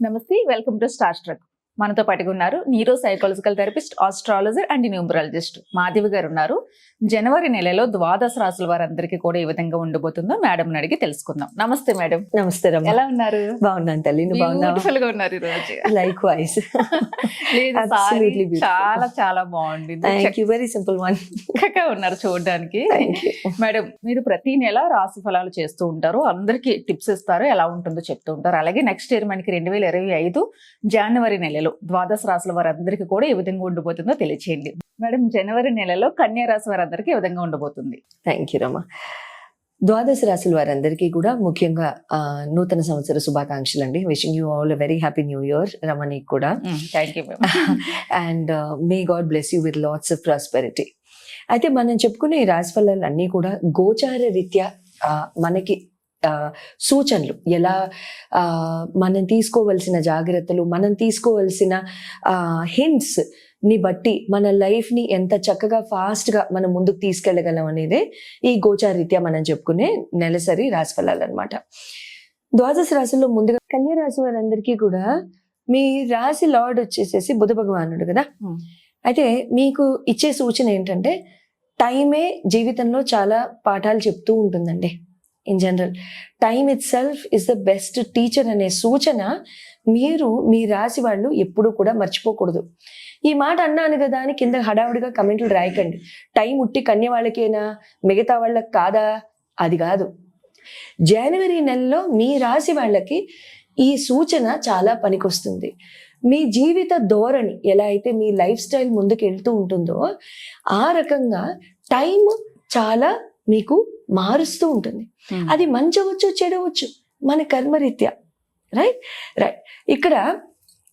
నమస్తే welcome to star struck మనతో పాటుగా ఉన్నారు neuro psychological therapist astrologer and numerologist Madhavi garu ఉన్నారు. జనవరి నెలలో ద్వాదశ రాసుల వారందరికీ కూడా ఏ విధంగా ఉండబోతుందో మేడం అడిగి తెలుసుకుందాం. నమస్తే మేడం నమస్తే ఎలా ఉన్నారు? బాగున్నాను తల్లి బ్యూటిఫుల్గా ఉన్నారు ఈ రోజు లైక్ వైజ్. చాలా చాలా బాగుంది thank you very simple one ఉన్నారు చూడడానికి. మేడం మీరు ప్రతి నెల రాశి ఫలాలు చేస్తూ ఉంటారు. అందరికి టిప్స్ ఇస్తారు. ఎలా ఉంటుందో చెప్తూ ఉంటారు. అలాగే నెక్స్ట్ ఇయర్ మనకి రెండు వేల ఇరవై ఐదు జనవరి నెలలో ద్వాదశ రాశుల వారందరికీ కూడా ఏ విధంగా ఉండబోతుందో తెలియచేయండి. మేడం జనవరి నెలలో కన్యా రాశి వారందరికీ ఏ విధంగా ఉండబోతుంది థ్యాంక్ యూ రమ్మ ద్వాదశ రాశుల వారందరికీ కూడా ముఖ్యంగా ఆ, నూతన సంవత్సర శుభాకాంక్షలు అండి wishing you all very happy new year రమణికి కూడా. Thank you and may God bless you with lots of prosperity అయితే మనం చెప్పుకునే ఈ రాశి ఫలాలు అన్నీ కూడా గోచార రీత్యా ఆ, మనకి సూచనలు. ఎలా మనం తీసుకోవలసిన జాగ్రత్తలు మనం తీసుకోవలసిన హింట్స్ని బట్టి మన లైఫ్ని ఎంత చక్కగా ఫాస్ట్గా మనం ముందుకు తీసుకెళ్ళగలం అనేది ఈ గోచార రీత్యా మనం చెప్పుకునే నెలసరి రాశి ఫలాలు అనమాట ద్వాదశ రాశుల్లో ముందుగా కన్యా రాశి వారందరికీ కూడా మీ రాశి లార్డ్ వచ్చేసేసి బుధ భగవానుడు కదా. అయితే మీకు ఇచ్చే సూచన ఏంటంటే టైమే జీవితంలో చాలా పాఠాలు చెప్తూ ఉంటుందండి. In general time itself is the best teacher అనే సూచన మీరు మీ రాశి వాళ్ళు ఎప్పుడూ కూడా మర్చిపోకూడదు. ఈ మాట అన్నాను కదా అని కింద హడావుడిగా కమెంట్లు రాయకండి. టైం ఉట్టి కన్య వాళ్ళకేనా మిగతా వాళ్ళకి కాదా? అది కాదు. జనవరి నెలలో మీ రాశి వాళ్ళకి ఈ సూచన చాలా పనికొస్తుంది. మీ జీవిత ధోరణి ఎలా అయితే మీ లైఫ్ స్టైల్ ముందుకు వెళ్తూ ఉంటుందో ఆ రకంగా టైం చాలా మీకు మారుస్తూ ఉంటుంది. అది మంచి అవ్వచ్చు చెడవచ్చు మన కర్మరీత్యా. రైట్ రైట్ ఇక్కడ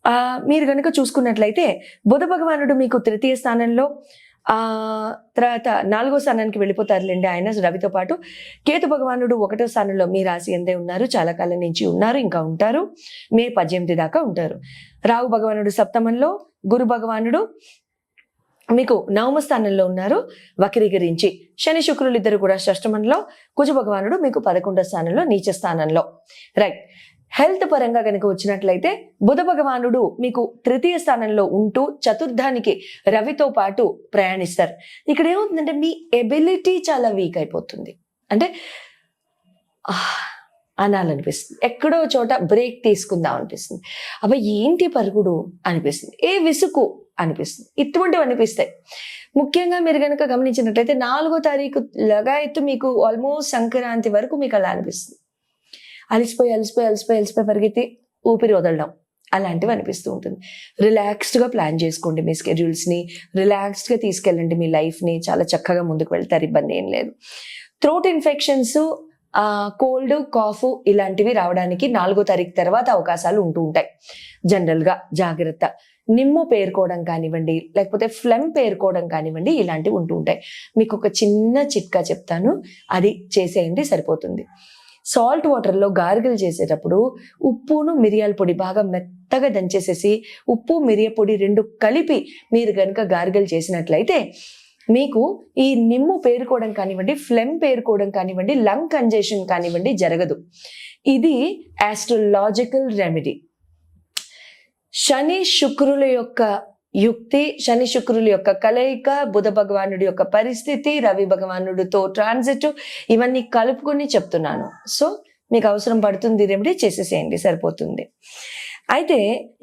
ఆ, మీరు కనుక చూసుకున్నట్లయితే బుధ భగవానుడు మీకు తృతీయ స్థానంలో ఆ తర్వాత నాలుగో స్థానానికి వెళ్ళిపోతారులేండి ఆయన రవితో పాటు. కేతు భగవానుడు ఒకటో స్థానంలో మీ రాశి ఎందే ఉన్నారు చాలా కాలం నుంచి ఉన్నారు ఇంకా ఉంటారు. మే పద్దెనిమిది దాకా ఉంటారు. రాహు భగవానుడు సప్తమంలో గురు భగవానుడు మీకు నవమ స్థానంలో ఉన్నారు. వక్రీకరించి శని శుక్రులు ఇద్దరు కూడా షష్టమంలో కుజ భగవానుడు మీకు పదకొండో స్థానంలో నీచ స్థానంలో. రైట్ హెల్త్ పరంగా కనుక వచ్చినట్లయితే బుధ భగవానుడు మీకు తృతీయ స్థానంలో ఉంటూ చతుర్థానికి రవితో పాటు ప్రయాణిస్తారు. ఇక్కడ ఏమవుతుందంటే మీ ఎబిలిటీ చాలా వీక్ అయిపోతుంది. అంటే అనాలనిపిస్తుంది. ఎక్కడో చోట బ్రేక్ తీసుకుందాం అనిపిస్తుంది. అబ్బా ఏంటి పరుగుడు? అనిపిస్తుంది. ఏ విసుకు? అనిపిస్తుంది. ఇటువంటివి అనిపిస్తాయి. ముఖ్యంగా మీరు కనుక గమనించినట్లయితే నాలుగో తారీఖు లగాయత్తు మీకు ఆల్మోస్ట్ సంక్రాంతి వరకు మీకు అలా అనిపిస్తుంది. అలసిపోయి అలసిపోయి అలసిపోయి అలసిపోయి పరిగెత్తి ఊపిరి వదలడం అలాంటివి అనిపిస్తూ ఉంటుంది. రిలాక్స్డ్గా ప్లాన్ చేసుకోండి మీ స్కెడ్యూల్స్ని. రిలాక్స్డ్గా తీసుకెళ్ళండి మీ లైఫ్ని. చాలా చక్కగా ముందుకు వెళ్తారు. ఇబ్బంది ఏం లేదు. థ్రోట్ ఇన్ఫెక్షన్స్ కోల్డ్ కాఫ్ ఇలాంటివి రావడానికి నాలుగో తారీఖు తర్వాత అవకాశాలు ఉంటూ ఉంటాయి. జనరల్గా జాగ్రత్త. నిమ్ము పేరుకోవడం కానివ్వండి లేకపోతే ఫ్లెమ్ పేరుకోవడం కానివ్వండి ఇలాంటివి ఉంటూ ఉంటాయి. మీకు ఒక చిన్న చిట్కా చెప్తాను. అది చేసేయండి సరిపోతుంది. సాల్ట్ వాటర్లో గార్గిల్ చేసేటప్పుడు ఉప్పును మిరియాల పొడి బాగా మెత్తగా దంచేసేసి ఉప్పు మిరియ పొడి రెండు కలిపి మీరు కనుక గార్గిల్ చేసినట్లయితే మీకు ఈ నిమ్ము పేరుకోవడం కానివ్వండి ఫ్లెమ్ పేరుకోవడం కానివ్వండి లంగ్ కంజెషన్ కానివ్వండి జరగదు. ఇది యాస్ట్రలాజికల్ రెమెడీ శని శుక్రుల యొక్క యుక్తి శని శుక్రుల యొక్క కలయిక బుధ భగవానుడి యొక్క పరిస్థితి రవి భగవానుడితో ట్రాన్సిట్ ఇవన్నీ కలుపుకొని చెప్తున్నాను. సో మీకు అవసరం పడుతుంది రెమెడీ చేసేసేయండి సరిపోతుంది. అయితే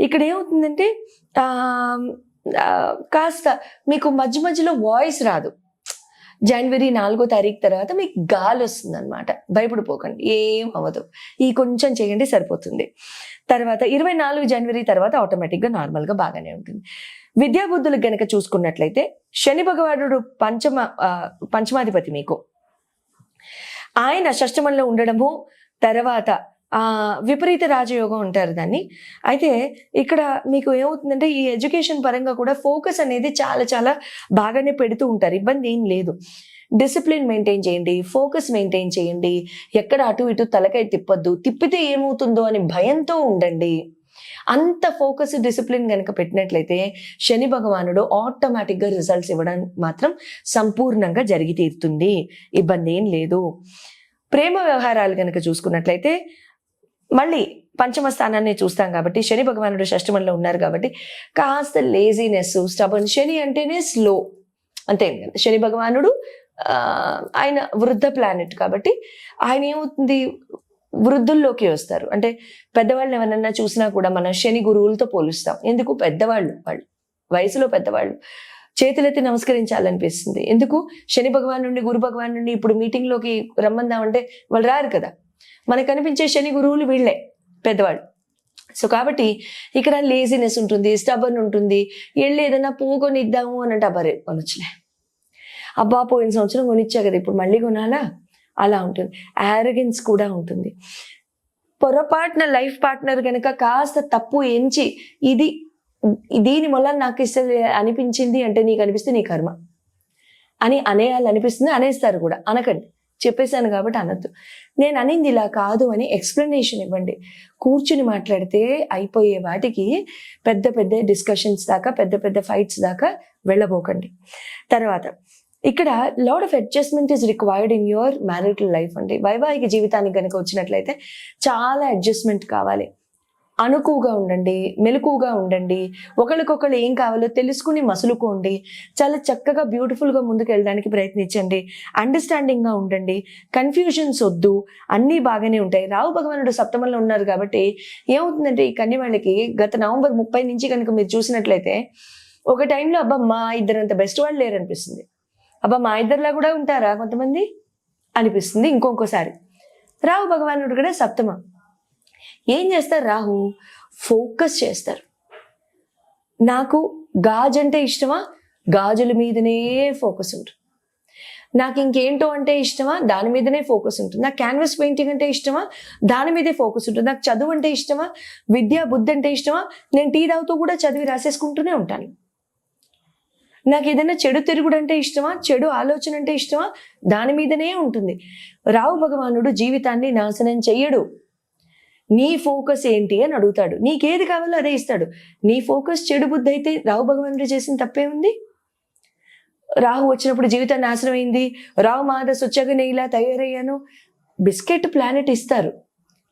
ఇక్కడ ఏమవుతుందంటే కాస్త మీకు మధ్య మధ్యలో వాయిస్ రాదు. జనవరి నాలుగో తారీఖు తర్వాత మీకు గాలి వస్తుంది అనమాట భయపడిపోకండి ఏం అవ్వదు. ఈ కొంచెం చేయండి సరిపోతుంది. తర్వాత ఇరవై నాలుగు జనవరి తర్వాత ఆటోమేటిక్గా నార్మల్గా బాగానే ఉంటుంది. విద్యాబుద్ధులకు గనక చూసుకున్నట్లయితే శని భగవానుడు పంచమ పంచమాధిపతి మీకు. ఆయన షష్టమంలో ఉండడము తర్వాత విపరీత రాజయోగం అంటారు దాన్ని. అయితే ఇక్కడ మీకు ఏమవుతుందంటే ఈ ఎడ్యుకేషన్ పరంగా కూడా ఫోకస్ అనేది చాలా చాలా బాగానే పెడుతూ ఉంటారు. ఇబ్బంది ఏం లేదు. డిసిప్లిన్ మెయింటైన్ చేయండి ఫోకస్ మెయింటైన్ చేయండి. ఎక్కడ అటు ఇటు తలకాయ తిప్పొద్దు. తిప్పితే ఏమవుతుందో అని భయంతో ఉండండి. అంత ఫోకస్ డిసిప్లిన్ కనుక పెట్టినట్లయితే శని భగవానుడు ఆటోమేటిక్గా రిజల్ట్స్ ఇవ్వడం మాత్రం సంపూర్ణంగా జరిగి తీరుతుంది. ఇబ్బంది ఏం లేదు. ప్రేమ వ్యవహారాలు కనుక చూసుకున్నట్లయితే మళ్ళీ పంచమ స్థానాన్ని చూస్తాం కాబట్టి శని భగవానుడు షష్టమంలో ఉన్నారు కాబట్టి కాస్త లేజినెస్ స్టబన్ శని అంటేనే స్లో అంతే శని భగవానుడు ఆయన వృద్ధ ప్లానెట్ కాబట్టి ఆయన ఏమవుతుంది? వృద్ధుల్లోకి వస్తారు. అంటే పెద్దవాళ్ళని ఎవరన్నా చూసినా కూడా మనం శని గురువులతో పోలుస్తాం. ఎందుకు? పెద్దవాళ్ళు వాళ్ళు. వయసులో పెద్దవాళ్ళు. చేతులెత్తి నమస్కరించాలనిపిస్తుంది. ఎందుకు? శని భగవాన్ నుండి గురు భగవాన్ నుండి ఇప్పుడు మీటింగ్లోకి రమ్మందామంటే వాళ్ళు రారు కదా? మనకు కనిపించే శని గురువులు వీళ్ళే పెద్దవాళ్ళు. సో కాబట్టి ఇక్కడ లేజినెస్ ఉంటుంది స్టబన్ ఉంటుంది. వెళ్ళి ఏదైనా పువ్వు కొని ఇద్దాము అని అంటే అబ్బారే కొనొచ్చులే. అబ్బా పోయిన సంవత్సరం కొనిచ్చా కదా ఇప్పుడు మళ్ళీ కొనాలా? అలా ఉంటుంది. యారగెన్స్ కూడా ఉంటుంది. పొరపాటున లైఫ్ పార్ట్నర్ కనుక కాస్త తప్పు ఎంచి ఇది దీని వల్ల నాకు ఇస్తే అనిపించింది అంటే నీకు అనిపిస్తే నీ కర్మ. అని అనేయాలి అనిపిస్తుంది అనేస్తారు కూడా. అనకండి. చెప్పేశాను కాబట్టి అనొద్దు. నేను అనింది ఇలా కాదు అని ఎక్స్ప్లెనేషన్ ఇవ్వండి. కూర్చుని మాట్లాడితే అయిపోయే వాటికి పెద్ద పెద్ద డిస్కషన్స్ దాకా పెద్ద పెద్ద ఫైట్స్ దాకా వెళ్ళబోకండి. తర్వాత ఇక్కడ lot of adjustment is required in your marital life అండి. వైవాహిక జీవితానికి కనుక వచ్చినట్లయితే చాలా అడ్జస్ట్మెంట్ కావాలి. అనుకువగా ఉండండి మెలకువగా ఉండండి. ఒకరికొకరు ఏం కావాలో తెలుసుకుని మసులుకోండి. చాలా చక్కగా బ్యూటిఫుల్గా ముందుకు వెళ్ళడానికి ప్రయత్నించండి అండర్స్టాండింగ్గా ఉండండి. కన్ఫ్యూజన్స్ వద్దు. అన్నీ బాగానే ఉంటాయి. రావు భగవానుడు సప్తమంలో ఉన్నారు కాబట్టి ఏమవుతుందంటే ఈ కన్య వాళ్ళకి గత నవంబర్ ముప్పై నుంచి కనుక మీరు చూసినట్లయితే ఒక టైంలో అబ్బా మా ఇద్దరంత బెస్ట్ వాళ్ళు లేరు అనిపిస్తుంది అబ్బా మా ఇద్దరిలా కూడా ఉంటారా కొంతమంది? అనిపిస్తుంది ఇంకొకసారి. రావు భగవానుడు కూడా సప్తమ. ఏం చేస్తారు రాహు? ఫోకస్ చేస్తారు. నాకు గాజు అంటే ఇష్టమా? గాజుల మీదనే ఫోకస్ ఉంటుంది. నాకు ఇంకేంటో అంటే ఇష్టమా? దాని మీదనే ఫోకస్ ఉంటుంది. నాకు క్యాన్వాస్ పెయింటింగ్ అంటే ఇష్టమా? దాని మీదే ఫోకస్ ఉంటుంది. నాకు చదువు అంటే ఇష్టమా? విద్య బుద్ధి అంటే ఇష్టమా? నేను టీ తాగుతూ కూడా చదివి రాసేసుకుంటూనే ఉంటాను. నాకు ఏదైనా చెడు తిరుగుడు అంటే ఇష్టమా? చెడు ఆలోచన అంటే ఇష్టమా? దాని మీదనే ఉంటుంది. రావు భగవానుడు జీవితాన్ని నాశనం చెయ్యడు. నీ ఫోకస్ ఏంటి అని అడుగుతాడు. నీకేది కావాలో అదే ఇస్తాడు. నీ ఫోకస్ చెడు బుద్ధి అయితే రావు భగవంతుడు చేసిన తప్పే ఉంది? రాహు వచ్చినప్పుడు జీవితం నాశనం అయింది. రావు మాదస్ వచ్చాక నేను ఇలా తయారయ్యాను. బిస్కెట్ ప్లానెట్ ఇస్తారు.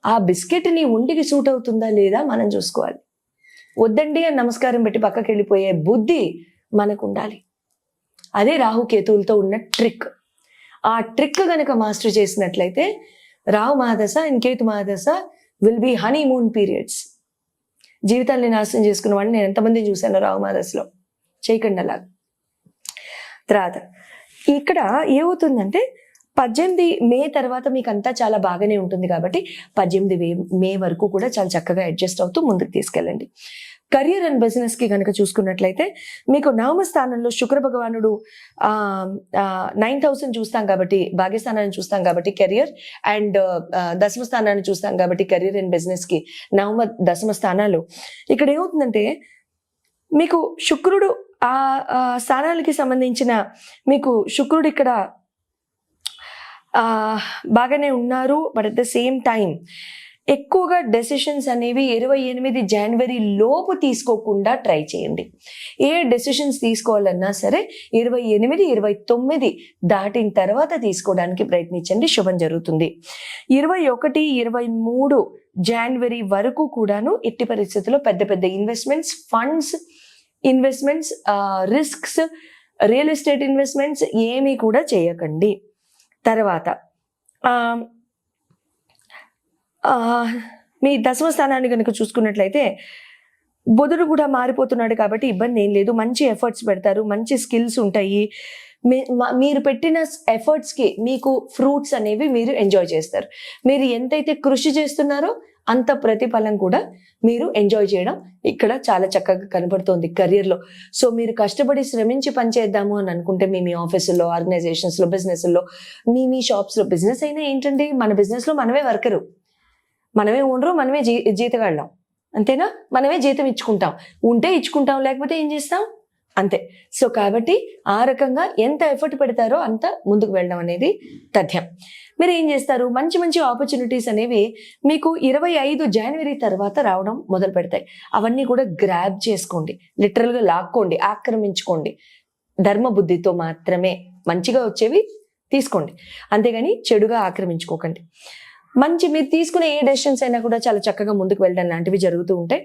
ఆ బిస్కెట్ నీ ఒంటికి సూట్ అవుతుందా లేదా మనం చూసుకోవాలి. వద్దండి అని నమస్కారం పెట్టి పక్కకి వెళ్ళిపోయే బుద్ధి మనకు ఉండాలి అదే రాహు కేతువులతో ఉన్న ట్రిక్ ఆ ట్రిక్ గనక మాస్టర్ చేసినట్లయితే రాహు మహాదశ అండ్ కేతు మహాదశ will be honeymoon periods జీవితాన్ని నాశనం చేసుకున్న వాడిని నేను ఎంతమందిని చూశాను రావు మహాదశలో చేయకండి అలా తర్వాత ఇక్కడ ఏమవుతుందంటే పద్దెనిమిది మే తర్వాత మీకు అంతా చాలా బాగానే ఉంటుంది కాబట్టి పద్దెనిమిది మే మే వరకు కూడా చాలా చక్కగా అడ్జస్ట్ అవుతూ ముందుకు తీసుకెళ్ళండి. కెరియర్ అండ్ బిజినెస్కి కనుక చూసుకున్నట్లయితే మీకు నవమ స్థానంలో శుక్ర భగవానుడు నైన్ థౌసండ్ చూస్తాం కాబట్టి భాగ్యస్థానాన్ని చూస్తాం కాబట్టి కెరియర్ అండ్ దశమ స్థానాన్ని చూస్తాం కాబట్టి కెరియర్ అండ్ బిజినెస్కి నవమ దశమ స్థానాలు. ఇక్కడ ఏమవుతుందంటే మీకు శుక్రుడు ఆ స్థానాలకి సంబంధించిన మీకు శుక్రుడు ఇక్కడ బాగానే ఉన్నారు but at the same time ఎక్కువగా డెసిషన్స్ అనేవి ఇరవై ఎనిమిది జనవరి లోపు తీసుకోకుండా ట్రై చేయండి. ఏ డెసిషన్స్ తీసుకోవాలన్నా సరే ఇరవై ఎనిమిది ఇరవై తొమ్మిది దాటిన తర్వాత తీసుకోవడానికి ప్రయత్నించండి. శుభం జరుగుతుంది. ఇరవై ఒకటి ఇరవై మూడు జనవరి వరకు కూడాను ఎట్టి పరిస్థితుల్లో పెద్ద పెద్ద investments funds investments risks real estate investments ఏమీ కూడా చేయకండి. తర్వాత మీ దశమ స్థానాన్ని కనుక చూసుకున్నట్లయితే బుధుడు కూడా మారిపోతున్నాడు కాబట్టి ఇబ్బంది ఏం లేదు. మంచి ఎఫర్ట్స్ పెడతారు మంచి స్కిల్స్ ఉంటాయి. మీ- మీరు పెట్టిన ఎఫర్ట్స్కి మీకు ఫ్రూట్స్ అనేవి మీరు ఎంజాయ్ చేస్తారు. మీరు ఎంతైతే కృషి చేస్తున్నారో అంత ప్రతిఫలం కూడా మీరు ఎంజాయ్ చేయడం ఇక్కడ చాలా చక్కగా కనబడుతోంది కెరియర్లో సో మీరు కష్టపడి శ్రమించి పనిచేద్దాము అని అనుకుంటే మీ మీ ఆఫీసుల్లో ఆర్గనైజేషన్స్లో బిజినెస్లో మీ మీ షాప్స్లో బిజినెస్ అయినా ఏంటంటే మన బిజినెస్లో మనమే వర్కరు మనమే ఓనరు మనమే జీ జీతం వెళ్ళాం అంతేనా? మనమే జీతం ఇచ్చుకుంటాం. ఉంటే ఇచ్చుకుంటాం లేకపోతే ఏం చేస్తాం? అంతే. సో కాబట్టి ఆ రకంగా ఎంత ఎఫర్ట్ పెడతారో అంత ముందుకు వెళ్ళడం అనేది తథ్యం. మీరు ఏం చేస్తారు? మంచి మంచి ఆపర్చునిటీస్ అనేవి మీకు ఇరవై ఐదు జనవరి తర్వాత రావడం మొదలు పెడతాయి. అవన్నీ కూడా గ్రాబ్ చేసుకోండి. లిటరల్గా లాక్కోండి. ఆక్రమించుకోండి. ధర్మబుద్ధితో మాత్రమే మంచిగా వచ్చేవి తీసుకోండి. అంతేగాని చెడుగా ఆక్రమించుకోకండి. మంచి మీరు తీసుకునే ఏ డెసిషన్స్ అయినా కూడా చాలా చక్కగా ముందుకు వెళ్ళడం లాంటివి జరుగుతూ ఉంటాయి.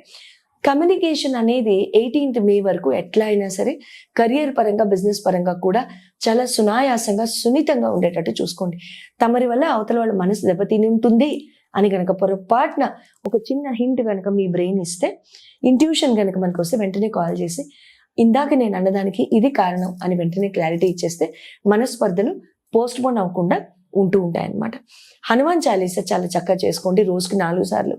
కమ్యూనికేషన్ అనేది ఎయిటీన్త్ మే వరకు ఎట్లా అయినా సరే కెరియర్ పరంగా బిజినెస్ పరంగా కూడా చాలా సునాయాసంగా సున్నితంగా ఉండేటట్టు చూసుకోండి. తమరి వల్ల అవతల వాళ్ళ మనసు దెబ్బతిని ఉంటుంది అని కనుక పొరపాటున ఒక చిన్న హింట్ కనుక మీ బ్రెయిన్ ఇస్తే ఇంట్యూషన్ కనుక మనకు వస్తే వెంటనే కాల్ చేసి ఇందాక నేను అన్నదానికి ఇది కారణం అని వెంటనే క్లారిటీ ఇచ్చేస్తే మనస్పర్ధలు పోస్ట్ పోన్ అవ్వకుండా ఉంటూ ఉంటాయి అన్నమాట హనుమాన్ చాలీస చాలా చక్కగా చేసుకోండి రోజుకి నాలుగు సార్లు.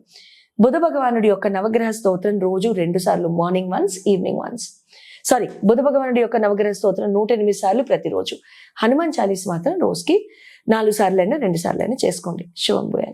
బుధ భగవానుడి యొక్క నవగ్రహ స్తోత్రం రోజు రెండు సార్లు morning once evening once. Sorry బుధ భగవానుడి యొక్క నవగ్రహ స్తోత్రం నూట ఎనిమిది సార్లు ప్రతిరోజు. హనుమాన్ చాలీస్ మాత్రం రోజుకి నాలుగు సార్లు అయినా రెండు సార్లు అయినా చేసుకోండి. శుభం భూయాత్.